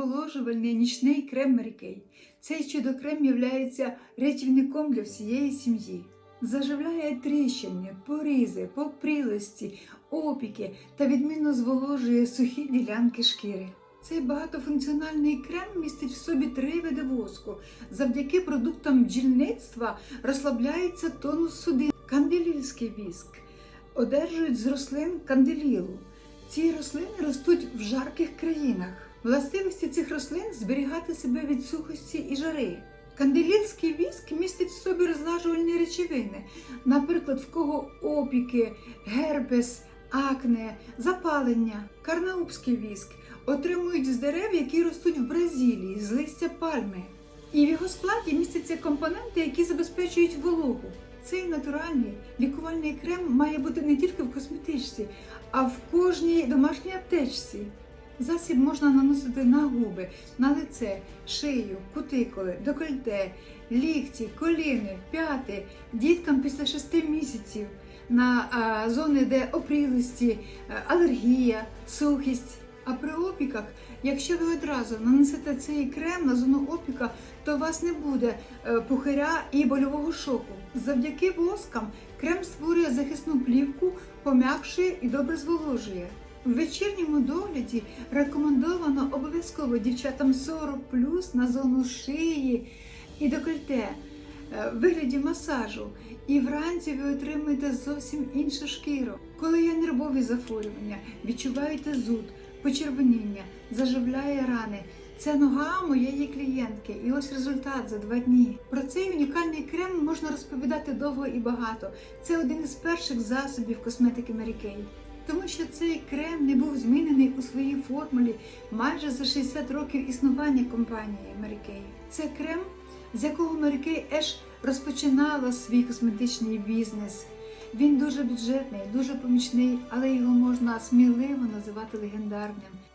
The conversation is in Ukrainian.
зволожувальний нічний крем Марікей. Цей чудо-крем є рятівником для всієї сім'ї. Заживляє тріщини, порізи, попрілості, опіки та відмінно зволожує сухі ділянки шкіри. Цей багатофункціональний крем містить в собі три види воску. Завдяки продуктам бджільництва розслабляється тонус судин. Канделільський віск одержують з рослин канделілу. Ці рослини ростуть в жарких країнах. Властивості цих рослин зберігати себе від сухості і жари. Канделільський віск містить в собі розлажувальні речовини, наприклад, в кого опіки, герпес, акне, запалення. Карнаубський віск отримують з дерев, які ростуть в Бразилії, з листя пальми. І в його складі містяться компоненти, які забезпечують вологу. Цей натуральний лікувальний крем має бути не тільки в косметичці, а в кожній домашній аптечці. Засіб можна наносити на губи, на лице, шию, кутикули, декольте, лікті, коліни, п'яти, діткам після 6 місяців, на а, зони, де опрілості, е, алергія, сухість. А при опіках, якщо ви одразу нанесете цей крем на зону опіка, то у вас не буде е, пухиря і больового шоку. Завдяки воскам крем створює захисну плівку, пом'якшує і добре зволожує. В вечірньому догляді рекомендовано обов'язково дівчатам 40 плюс на зону шиї і декольте е, в вигляді масажу. І вранці ви отримуєте зовсім іншу шкіру. Коли є нервові захворювання, відчуваєте зуд, почервоніння, заживляє рани. Це нога моєї клієнтки, і ось результат за два дні. Про цей унікальний крем можна розповідати довго і багато. Це один із перших засобів косметики Mary. Тому що цей крем не був змінений у своїй формулі майже за 60 років існування компанії Mary Kay. Це крем, з якого Mary Kay Еш розпочинала свій косметичний бізнес. Він дуже бюджетний, дуже помічний, але його можна сміливо називати легендарним.